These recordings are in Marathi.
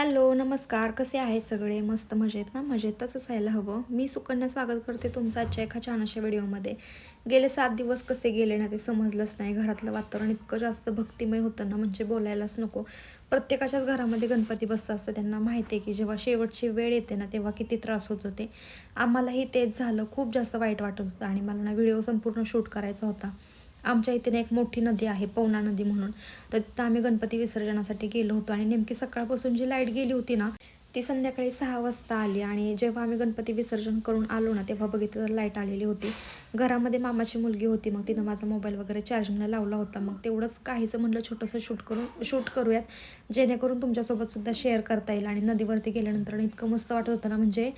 हॅलो नमस्कार. कसे आहेत सगळे? मस्त मजेत ना? मजेतच असायला हवं. मी सुकन्या स्वागत करते तुमचं आजच्या एका छान अशा व्हिडिओमध्ये. गेले सात दिवस कसे गेले ना ते समजलंच नाही. घरातलं वातावरण इतकं जास्त भक्तिमय होतं ना म्हणजे बोलायलाच नको. प्रत्येकाच्याच घरामध्ये गणपती बसतं असतं. त्यांना माहिती आहे की जेव्हा शेवटची वेळ येते ना तेव्हा किती त्रास होत होते. आम्हालाही तेच झालं. खूप जास्त वाईट वाटत होतं आणि मला ना व्हिडिओ संपूर्ण शूट करायचा होता. आमच्या इथे ना एक मोठी नदी आहे पवना नदी म्हणून. तर तिथं आम्ही गणपती विसर्जनासाठी गेलो होतो आणि नेमकी सकाळपासून जी लाइट गेली होती ना ती संध्याकाळी सहा वाजता आली आणि जेव्हा आम्ही गणपती विसर्जन करून आलो ना तेव्हा बघितलं तर लाइट आलेली होती. घरामध्ये मामाची मुलगी होती मग तिनं माझा मोबाईल वगैरे चार्जिंगला लावला होता. मग तेवढंच काहीचं म्हणलं छोटंसं शूट करून शूट करूयात. जेणेकरून तुमच्यासोबतसुद्धा शेअर करता येईल आणि नदीवरती गेल्यानंतर इतकं मस्त वाटत होतं ना म्हणजे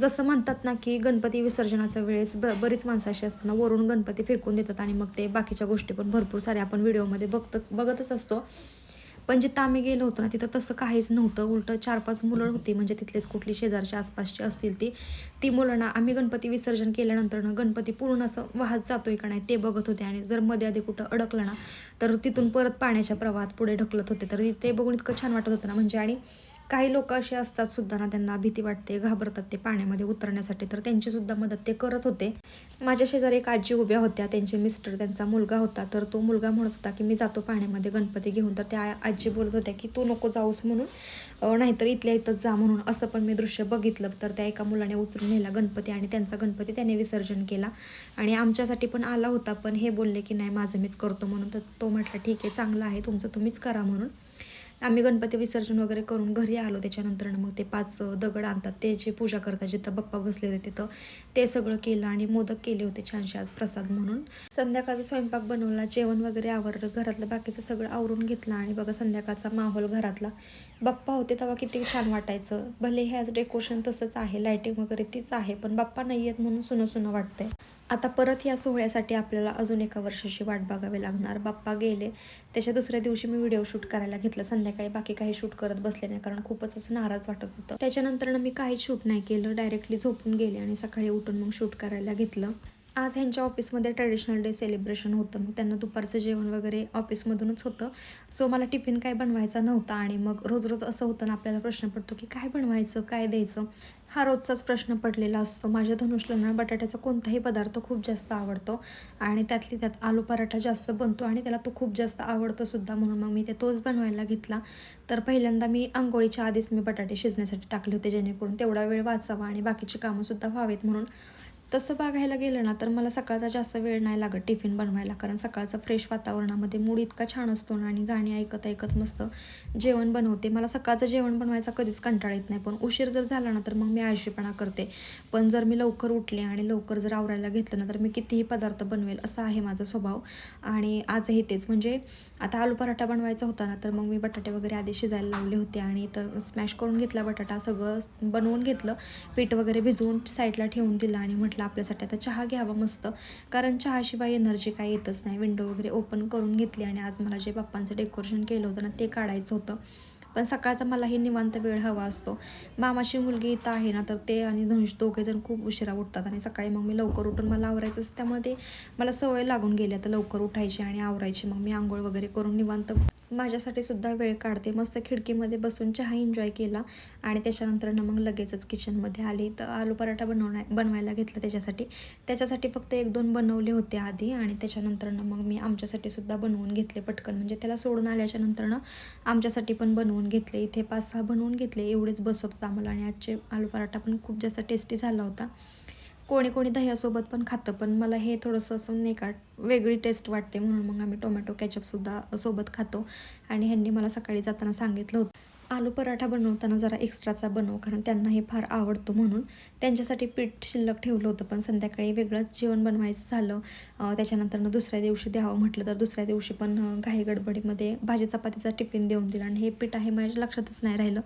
जसं म्हणतात ना की गणपती विसर्जनाच्या वेळेस ब बरीच माणसं अशी असतात ना वरून गणपती फेकून देतात आणि मग ते बाकीच्या गोष्टी पण भरपूर साऱ्या आपण व्हिडिओमध्ये बघत बघतच असतो. पण जिथं आम्ही गेलो होतो ना तिथं तसं काहीच नव्हतं. उलटं चार पाच मुलं होती म्हणजे तिथलेच कुठली शेजारच्या आसपासची असतील ती. ती मुलं ना आम्ही गणपती विसर्जन केल्यानंतर ना गणपती पूर्ण असं वाहत जातोय का नाही ते बघत होते. आणि जर मध्ये आधी कुठं अडकलं ना तर तिथून परत पाण्याच्या प्रवाहात पुढे ढकलत होते. तर ते बघून इतकं छान वाटत होतं ना म्हणजे आणि काही लोक असे असतात सुद्धा ना त्यांना भीती वाटते घाबरतात ते पाण्यामध्ये उतरण्यासाठी. तर त्यांचीसुद्धा मदत ते करत होते. माझ्या शेजारी एक आजी उभ्या होत्या. त्यांचे मिस्टर त्यांचा मुलगा होता. तर तो मुलगा म्हणत होता की मी जातो पाण्यामध्ये गणपती घेऊन. तर त्या आजी बोलत होत्या की तू नको जाऊस म्हणून. नाहीतर इथल्या इथंच जा म्हणून. असं पण मी दृश्य बघितलं. तर त्या एका मुलाने उचलून नेला गणपती आणि त्यांचा गणपती त्याने विसर्जन केला. आणि आमच्यासाठी पण आला होता पण हे बोलले की नाही माझं मीच करतो म्हणून. तर तो म्हटला ठीक आहे चांगलं आहे. तुमचं तुम्हीच करा म्हणून. आम्ही गणपती विसर्जन वगैरे करून घरी आलो. त्याच्यानंतर मग ते पाच दगड आणतात. त्याची पूजा करतात जिथं बाप्पा बसले होते तिथं ते सगळं केलं आणि मोदक केले होते छानसे आज प्रसाद म्हणून. संध्याकाळचा स्वयंपाक बनवला. जेवण वगैरे आवरलं. घरातलं बाकीचं सगळं आवरून घेतलं आणि बघा संध्याकाळचा माहोल घरातला. बाप्पा होते तेव्हा किती छान वाटायचं. भले हे आज डेकोरेशन तसंच आहे लायटिंग वगैरे तीच आहे पण बाप्पा नाही आहेत म्हणून सुनं सुनं वाटतंय. आता परत या सोहळ्यासाठी आपल्याला अजून एका वर्षाची वाट बघावी लागणार. बाप्पा गेले. त्याच्या दुसऱ्या दिवशी मी व्हिडिओ शूट करायला घेतलं. संध्याकाळी बाकी काही शूट करत बसले नाही कारण खूपच असं नाराज वाटत होतं. त्याच्यानंतर मी काहीच शूट नाही केलं. डायरेक्टली झोपून गेले आणि सकाळी उठून मग शूट करायला घेतलं. आज ह्यांच्या ऑफिसमध्ये ट्रॅडिशनल डे सेलिब्रेशन होतं. मग त्यांना दुपारचं जेवण वगैरे ऑफिसमधूनच होतं. सो मला टिफिन काय बनवायचा नव्हता आणि मग रोज रोज असं होतं ना आपल्याला प्रश्न पडतो की काय बनवायचं काय द्यायचं? हा रोजचाच प्रश्न पडलेला असतो. माझ्या धनुषला ना बटाट्याचा कोणताही पदार्थ खूप जास्त आवडतो आणि त्यातली त्यात आलू पराठा जास्त बनतो आणि त्याला तो खूप जास्त आवडतो सुद्धा म्हणून मग मी ते तोच बनवायला घेतला. तर पहिल्यांदा मी आंघोळीच्या आधीच मी बटाटे शिजण्यासाठी टाकले होते जेणेकरून तेवढा वेळ वाचावा आणि बाकीची कामंसुद्धा व्हावेत म्हणून तसं बघायला गेलं ना तर मला सकाळचा जास्त वेळ नाही लागत टिफिन बनवायला कारण सकाळचं फ्रेश वातावरणामध्ये मूड इतका छान असतो ना आणि गाणी ऐकत ऐकत मस्त जेवण बनवते. मला सकाळचं जेवण बनवायचा कधीच कंटाळा येत नाही पण उशीर जर झाला ना तर मग मी आळशीपणा करते. पण जर मी लवकर उठले आणि लवकर जर आवरायला घेतलं ना तर मी कितीही पदार्थ बनवेल असा आहे माझा स्वभाव. आणि आजही तेच म्हणजे आता आलू पराठा बनवायचा होता ना तर मग मी बटाटे वगैरे आधी शिजायला लावले होते आणि तर स्मॅश करून घेतला बटाटा सगळं बनवून घेतलं. पीठ वगैरे भिजवून साईडला ठेवून दिलं आणि म्हटलं आपल्यासाठी आता चहा घ्यावा मस्त. कारण चहाशिवाय एनर्जी काय येतच नाही. विंडो वगैरे ओपन करून घेतली आणि आज मला जे पप्पांचं डेकोरेशन केलं होतं ना ते काढायचं होतं. पण सकाळचा मलाही निवांत वेळ हवा असतो. मामाची मुलगी इथं आहे ना तर ते आणि धनुष दोघे जण खूप उशिरा उठतात आणि सकाळी मग मी लवकर उठून मला आवरायचं असतं. त्यामुळे ते मला सवय लागून गेली आता लवकर उठायची आणि आवरायची. मग मी आंघोळ वगैरे करून निवांत माझ्यासाठी सुद्धा वेळ काढते. मस्त खिडकीमध्ये बसून चहा एन्जॉय केला आणि त्याच्यानंतरनं मग लगेचच किचनमध्ये आली. तर आलू पराठा बनवण्या बनवायला घेतलं त्याच्यासाठी. त्याच्यासाठी फक्त एक दोन बनवले होते आधी आणि त्याच्यानंतरनं मग मी आमच्यासाठी सुद्धा बनवून घेतले पटकन. म्हणजे त्याला सोडून आल्याच्यानंतर आमच्यासाठी पण बनवून घेतले. इथे पाच सहा बनवून घेतले. एवढेच बसत होतं आम्हाला आणि आजचे आलू पराठा पण खूप जास्त टेस्टी झाला होता. कोणी कोणी दह्यासोबत पण खातं पण मला हे थोडंसं असं नाही का वेगळी टेस्ट वाटते म्हणून मग आम्ही टोमॅटो कॅचअपसुद्धा सोबत खातो. आणि ह्यांनी मला सकाळी जाताना सांगितलं होतं आलू पराठा बनवताना जरा एक्स्ट्राचा बनव कारण त्यांना हे फार आवडतो म्हणून. त्यांच्यासाठी पीठ शिल्लक ठेवलं होतं पण संध्याकाळी वेगळंच जेवण बनवायचं झालं. त्याच्यानंतरनं त्याच्यानंतर दुसऱ्या दिवशी द्यावं म्हटलं तर दुसऱ्या दिवशी पण घाई गडबडीमध्ये भाजी चपातीचा टिफिन देऊन दिला. आणि हे पीठ आहे माझ्या लक्षातच नाही राहिलं.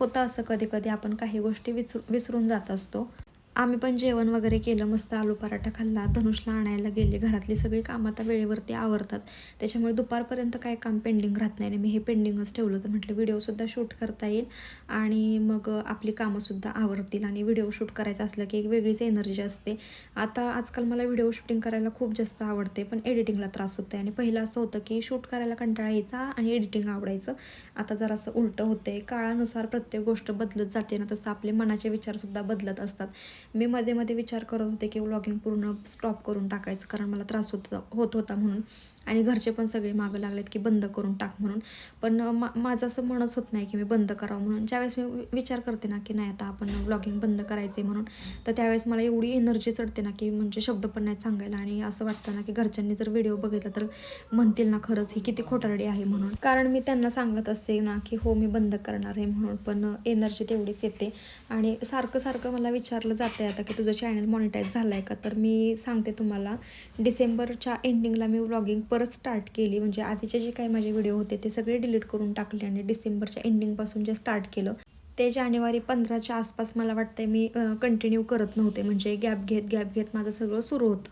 होतं असं कधी कधी आपण काही गोष्टी विसरू विसरून जात असतो. आम्ही पण जेवण वगैरे केलं मस्त आलू पराठा खाल्ला धनुषला आणायला गेले घरातली सगळी कामं आता वेळेवरती आवरतात. त्याच्यामुळे दुपारपर्यंत काय काम पेंडिंग राहत नाही आणि मी हे पेंडिंगच ठेवलं तर म्हटलं व्हिडिओसुद्धा शूट करता येईल आणि मग आपली कामंसुद्धा आवरतील आणि व्हिडिओ शूट करायचं असलं की एक वेगळीच एनर्जी असते. आता आजकाल मला व्हिडिओ शूटिंग करायला खूप जास्त आवडते पण एडिटिंगला त्रास होते आणि पहिलं असं होतं की शूट करायला कंटाळा यायचा आणि एडिटिंग आवडायचं. आता जरासं उलटं होते काळानुसार प्रत्येक गोष्ट बदलत जाते ना तसं आपले मनाचे विचारसुद्धा बदलत असतात. मी मध्ये मध्ये विचार करत होते की व्लॉगिंग पूर्ण स्टॉप करून टाकायचं कारण मला त्रास होत होत होता म्हणून. आणि घरचे पण सगळे मागं लागलेत की बंद करून टाक म्हणून. पण मा माझं असं म्हणत होत नाही की मी बंद करावं म्हणून. ज्यावेळेस मी विचार करते ना की नाही आता आपण व्लॉगिंग बंद करायचे म्हणून तर त्यावेळेस मला एवढी एनर्जी चढते ना की म्हणजे शब्द पण नाही सांगायला. आणि असं वाटतं ना की घरच्यांनी जर व्हिडिओ बघितला तर म्हणतील ना खरंच ही किती खोटारडी आहे म्हणून. कारण मी त्यांना सांगत असते ना की हो मी बंद करणार आहे म्हणून पण एनर्जी तेवढीच येते. आणि सारखं सारखं मला विचारलं जातं आहे आता की तुझं चॅनल मॉनिटाईज झालं आहे का? तर मी सांगते तुम्हाला डिसेंबरच्या एंडिंगला मी व्लॉगिंग परत स्टार्ट केली. म्हणजे आधीचे जे काही माझे व्हिडिओ होते ते सगळे डिलीट करून टाकले आणि डिसेंबरच्या एंडिंगपासून जे स्टार्ट केलं ते जानेवारी पंधराच्या आसपास मला वाटतं मी कंटिन्यू करत नव्हते. म्हणजे गॅप घेत गॅप घेत माझं सगळं सुरू होतं.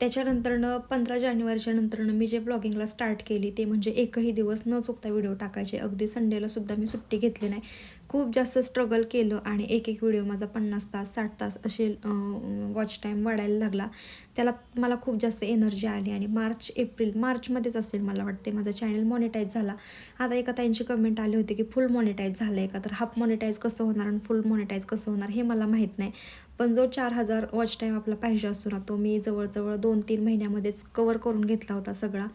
त्याच्यानंतरनं पंधरा जानेवारीच्या नंतरनं मी जे ब्लॉगिंगला स्टार्ट केली ते म्हणजे एकही दिवस न चुकता व्हिडिओ टाकायचे. अगदी संडेला सुद्धा मी सुट्टी घेतली नाही. खूप जास्त स्ट्रगल केलं आणि एक एक व्हिडिओ माझा पन्नास तास साठ तास असे वॉच टाईम वाढायला लागला. त्याला मला खूप जास्त एनर्जी आली आणि मार्च एप्रिल मार्चमध्येच असेल मला वाटते माझा चॅनल मॉनिटाईज झाला. आता एका ताईंची कमेंट आली होती की फुल मॉनिटाईज झालं आहे का? तर हाफ मॉनिटाईज कसं होणार आणि फुल मॉनिटाईज कसं होणार हे मला माहीत नाही. पण जो चार हजार वॉच टाईम आपला पाहिजे असतो ना तो मी जवळजवळ दोन तीन महिन्यामध्येच कवर करून घेतला होता सगळा.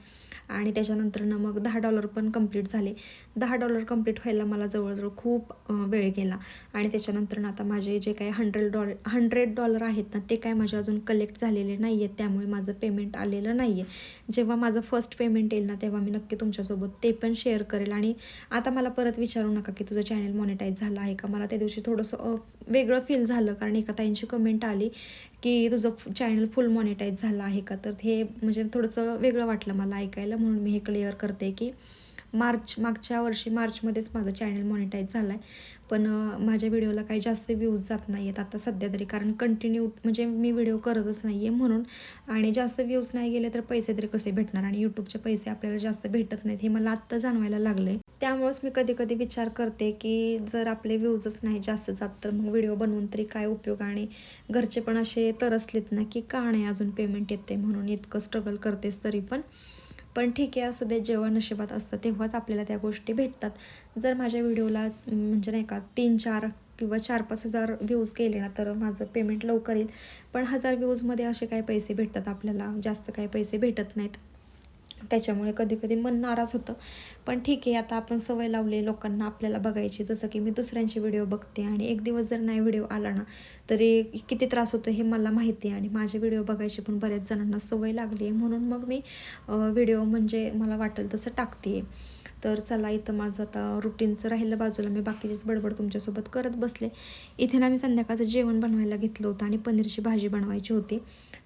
आणि त्याच्यानंतरनं मग दहा डॉलर पण कंप्लीट झाले. दहा डॉलर कंप्लीट व्हायला मला जवळजवळ खूप वेळ गेला. आणि त्याच्यानंतर आता माझे जे काही हंड्रेड डॉलर हंड्रेड डॉलर आहेत ना ते काय माझे अजून कलेक्ट झालेले नाही आहेत त्यामुळे माझं पेमेंट आलेलं नाही आहे जेव्हा माझं फर्स्ट पेमेंट येईल ना तेव्हा मी नक्की तुमच्यासोबत ते पण शेअर करेल. आणि आता मला परत विचारू नका की तुझं चॅनल मॉनिटाईज झालं आहे का? मला त्या दिवशी थोडंसं वेगळं फील झालं. कारण एका ताईंची कमेंट आली की तुझं चॅनल फुल मॉनिटाईज झालं आहे का? तर हे म्हणजे थोडंसं वेगळं वाटलं मला ऐकायला. म्हणून मी हे क्लिअर करते की मार्च मागच्या वर्षी मार्चमध्येच माझं चॅनल मॉनिटाईज झालं आहे पण माझ्या व्हिडिओला काही जास्त व्ह्यूज जात नाही आहेत आता सध्या तरी. कारण कंटिन्यू म्हणजे मी व्हिडिओ करतच नाही आहे म्हणून. आणि जास्त व्ह्यूज नाही गेले तर पैसे तरी कसे भेटणार? आणि यूट्यूबचे पैसे आपल्याला जास्त भेटत नाहीत हे मला आत्ता जाणवायला लागलं आहे त्यामुळेच मी कधी कधी विचार करते की जर आपले व्ह्यूजच नाही जास्त जात तर मग व्हिडिओ बनवून तरी काय उपयोग? आणि घरचे पण असे तरसलेत ना की का नाही अजून पेमेंट येते म्हणून इतकं स्ट्रगल करतेस तरी पण. पण ठीक आहे असू दे जेव्हा नशिबात असतं तेव्हाच आपल्याला त्या गोष्टी भेटतात. जर माझ्या व्हिडिओला म्हणजे नाही का तीन चार किंवा चार पाच हजार व्ह्यूज केले ना तर माझं पेमेंट लवकर येईल. पण हजार व्ह्यूजमध्ये असे काही पैसे भेटतात आपल्याला जास्त काही पैसे भेटत नाहीत. त्याच्यामुळे कधी कधी मन नाराज होतं. पण ठीक आहे आता आपण सवय लावली लोकांना आपल्याला बघायची. जसं की मी दुसऱ्यांचे व्हिडिओ बघते आणि एक दिवस जर नाही व्हिडिओ आला ना तरी किती त्रास होतो हे मला माहिती आहे. आणि माझे व्हिडिओ बघायची पण बऱ्याच जणांना सवय लागली आहे. म्हणून मग मी व्हिडिओ म्हणजे मला वाटेल तसं टाकते. तर चला इथं माझं आता रुटीनचं राहिलं बाजूला. मी बाकीचीच बडबड तुमच्यासोबत करत बसले. इथे ना मी संध्याकाळचं जेवण बनवायला घेतलं होतं आणि पनीरची भाजी बनवायची होती.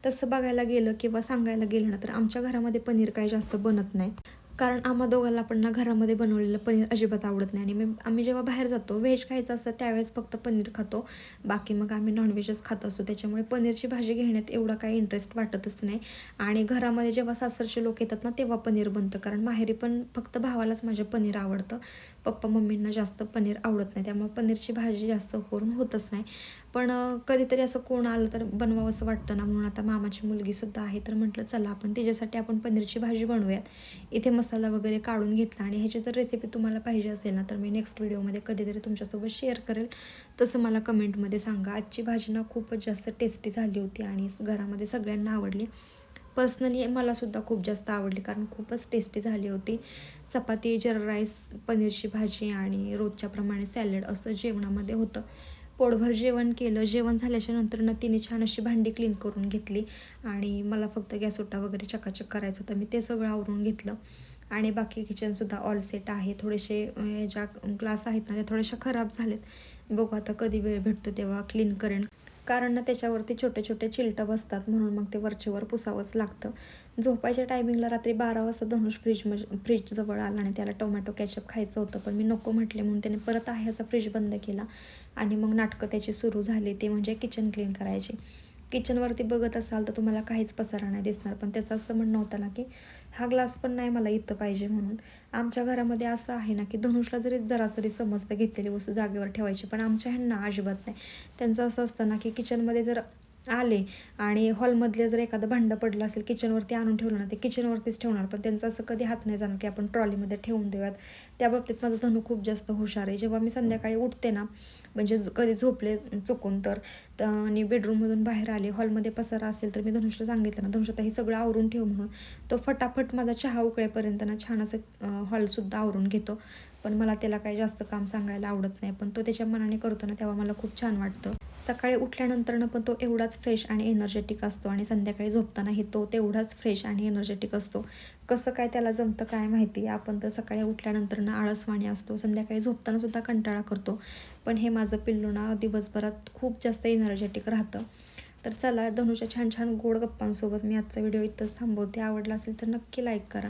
तसं बघायला गेलं किंवा सांगायला गेलं ना तर आमच्या घरामध्ये पनीर काही जास्त बनत नाही. कारण आम्हा दोघांना पण ना घरामध्ये बनवलेलं पनीर अजिबात आवडत नाही. आणि मी आम्ही जेव्हा बाहेर जातो व्हेज खायचं असतं त्यावेळेस फक्त पनीर खातो. बाकी मग आम्ही नॉनव्हेजच खात असतो. त्याच्यामुळे पनीरची भाजी घेण्यात एवढा काही इंटरेस्ट वाटतच नाही. आणि घरामध्ये जेव्हा सासरचे लोक येतात ना तेव्हा पनीर बनतं. कारण माहेरी पण फक्त भावालाच माझे पनीर आवडतं. पप्पा मम्मींना जास्त पनीर आवडत नाही. त्यामुळे पनीरची भाजी जास्त करून होतच नाही. पण कधीतरी असं कोण आलं तर बनवावं असं वाटतं ना. म्हणून आता मामाची मुलगीसुद्धा आहे तर म्हटलं चला आपण तिच्यासाठी आपण पनीरची भाजी बनवूयात. इथे मसाला वगैरे काढून घेतला आणि ह्याची जर रेसिपी तुम्हाला पाहिजे असेल ना तर मी नेक्स्ट व्हिडिओमध्ये कधीतरी तुमच्यासोबत शेअर करेल. तसं मला कमेंटमध्ये सांगा. आजची भाजी ना खूपच जास्त टेस्टी झाली होती आणि घरामध्ये सगळ्यांना आवडली. पर्सनली मलासुद्धा खूप जास्त आवडली कारण खूपच टेस्टी झाली होती. चपाती जर राईस पनीरची भाजी आणि रोजच्याप्रमाणे सॅलड असं जेवणामध्ये होतं. पोटभर जेवण केलं. जेवण झाल्याच्यानंतर न तिने छान अशी भांडी क्लीन करून घेतली आणि मला फक्त गॅस ओटा वगैरे चकाचक करायचं होतं. मी ते सगळं आवरून घेतलं. आणि बाकी किचनसुद्धा ऑल सेट आहे. थोडेसे ज्या ग्लास आहेत ना त्या थोड्याशा खराब झालेत. बघू आता कधी वेळ भेटतो तेव्हा क्लीन करेन. कारण ना त्याच्यावरती छोटे छोटे चिलटं बसतात म्हणून मग ते वरचेवर पुसावंच लागतं. झोपायच्या टायमिंगला रात्री बारा वाजता धनुष फ्रीज फ्रीजजवळ आला आणि त्याला टोमॅटो कॅचअप खायचं होतं. पण मी नको म्हटले म्हणून त्याने परत आहे असा फ्रीज बंद केला आणि मग नाटकं त्याची सुरू झाली. ते म्हणजे किचन क्लीन करायची. किचनवरती बघत असाल तर तुम्हाला काहीच पसारा नाही दिसणार. पण त्याचं असं म्हणणं होतं ना की हा ग्लास पण नाही मला इथं पाहिजे म्हणून. आमच्या घरामध्ये असं आहे ना की धनुषला जरी जरा तरी समजतं घेतलेली वस्तू जागेवर ठेवायची पण आमच्या ह्यांना अजिबात नाही. त्यांचं असं असतं ना की किचनमध्ये जर आले आणि हॉलमधले जर एखादं भांडं पडलं असेल किचनवरती आणून ठेवलं ना ते किचनवरतीच ठेवणार. पण त्यांचं असं कधी हात नाही जाणार की आपण ट्रॉलीमध्ये ठेवून देऊयात. त्या बाबतीत माझं धनु खूप जास्त हुशार आहे. जेव्हा मी संध्याकाळी उठते ना म्हणजे कधी झोपले चुकून तर आणि बेडरूममधून बाहेर आले हॉलमध्ये पसारा असेल तर मी धनुषला सांगितलं ना धनुष आता हे सगळं आवरून ठेव म्हणून. तो फटाफट माझा चहा उकळेपर्यंत ना छान असं हॉलसुद्धा आवरून घेतो. पण मला त्याला काही जास्त काम सांगायला आवडत नाही पण तो त्याच्या मनाने करतो ना तेव्हा मला खूप छान वाटतं. सकाळी उठल्यानंतरनं पण तो एवढाच फ्रेश आणि एनर्जेटिक असतो आणि संध्याकाळी झोपतानाही तो तेवढाच फ्रेश आणि एनर्जेटिक असतो. कसं काय त्याला जमतं काय माहिती? आपण तर सकाळी उठल्यानंतरनं आळसवाणी असतो संध्याकाळी झोपताना सुद्धा कंटाळा करतो. पण हे माझं पिल्लू ना दिवसभरात खूप जास्त एनर्जेटिक राहतं. तर चला धनुच्या छान छान गोड गप्पांसोबत मी आजचा व्हिडिओ इथंच थांबवते. आवडला असेल तर नक्की लाईक करा.